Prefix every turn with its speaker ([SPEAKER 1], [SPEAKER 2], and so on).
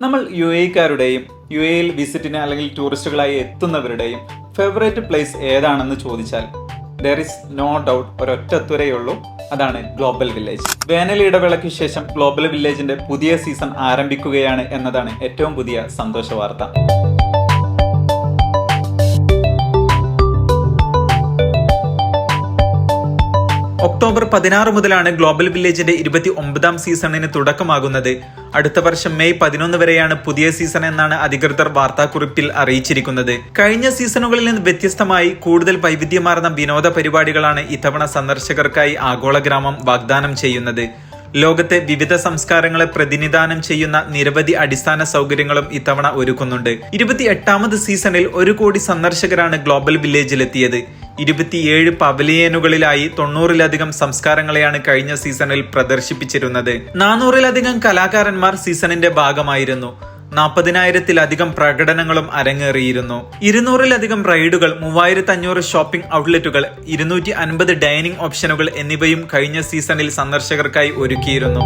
[SPEAKER 1] നമ്മൾ U എക്കാരുടെയും U എയിൽ വിസിറ്റിന് അല്ലെങ്കിൽ ടൂറിസ്റ്റുകളായി എത്തുന്നവരുടെയും ഫേവറേറ്റ് പ്ലേസ് ഏതാണെന്ന് ചോദിച്ചാൽ ദർ ഇസ് നോ ഡൗട്ട് ഒരൊറ്റത്തുരയുള്ളൂ അതാണ് ഗ്ലോബൽ വില്ലേജ്. വേനൽ ഇടവേളയ്ക്ക് ശേഷം ഗ്ലോബൽ വില്ലേജിന്റെ പുതിയ സീസൺ ആരംഭിക്കുകയാണ് എന്നതാണ് ഏറ്റവും പുതിയ സന്തോഷ വാർത്ത. ഒക്ടോബർ പതിനാറ് മുതലാണ് ഗ്ലോബൽ വില്ലേജിന്റെ ഇരുപത്തി ഒമ്പതാം സീസണിന് തുടക്കമാകുന്നത്. അടുത്ത വർഷം മെയ് പതിനൊന്ന് വരെയാണ് പുതിയ സീസൺ എന്നാണ് അധികൃതർ വാർത്താക്കുറിപ്പിൽ അറിയിച്ചിരിക്കുന്നത്. കഴിഞ്ഞ സീസണുകളിൽ നിന്ന് വ്യത്യസ്തമായി കൂടുതൽ വൈവിധ്യമാർന്ന വിനോദ പരിപാടികളാണ് ഇത്തവണ സന്ദർശകർക്കായി ആഗോള ഗ്രാമം വാഗ്ദാനം ചെയ്യുന്നത്. ലോകത്തെ വിവിധ സംസ്കാരങ്ങളെ പ്രതിനിധാനം ചെയ്യുന്ന നിരവധി അടിസ്ഥാന സൗകര്യങ്ങളും ഇത്തവണ ഒരുക്കുന്നുണ്ട്. ഇരുപത്തി എട്ടാമത് സീസണിൽ ഒരു കോടി സന്ദർശകരാണ് ഗ്ലോബൽ വില്ലേജിലെത്തിയത്. ഇരുപത്തിയേഴ് പവലിയനുകളിലായി തൊണ്ണൂറിലധികം സംസ്കാരങ്ങളെയാണ് കഴിഞ്ഞ സീസണിൽ പ്രദർശിപ്പിച്ചിരുന്നത്. നാനൂറിലധികം കലാകാരന്മാർ സീസണിന്റെ ഭാഗമായിരുന്നു. നാൽപ്പതിനായിരത്തിലധികം പ്രകടനങ്ങളും അരങ്ങേറിയിരുന്നു. ഇരുന്നൂറിലധികം റൈഡുകൾ മൂവായിരത്തി അഞ്ഞൂറ് ഷോപ്പിംഗ് ഔട്ട്ലെറ്റുകൾ ഇരുന്നൂറ്റി അൻപത് ഡൈനിങ് ഓപ്ഷനുകൾ എന്നിവയും കഴിഞ്ഞ സീസണിൽ സന്ദർശകർക്കായി ഒരുക്കിയിരുന്നു.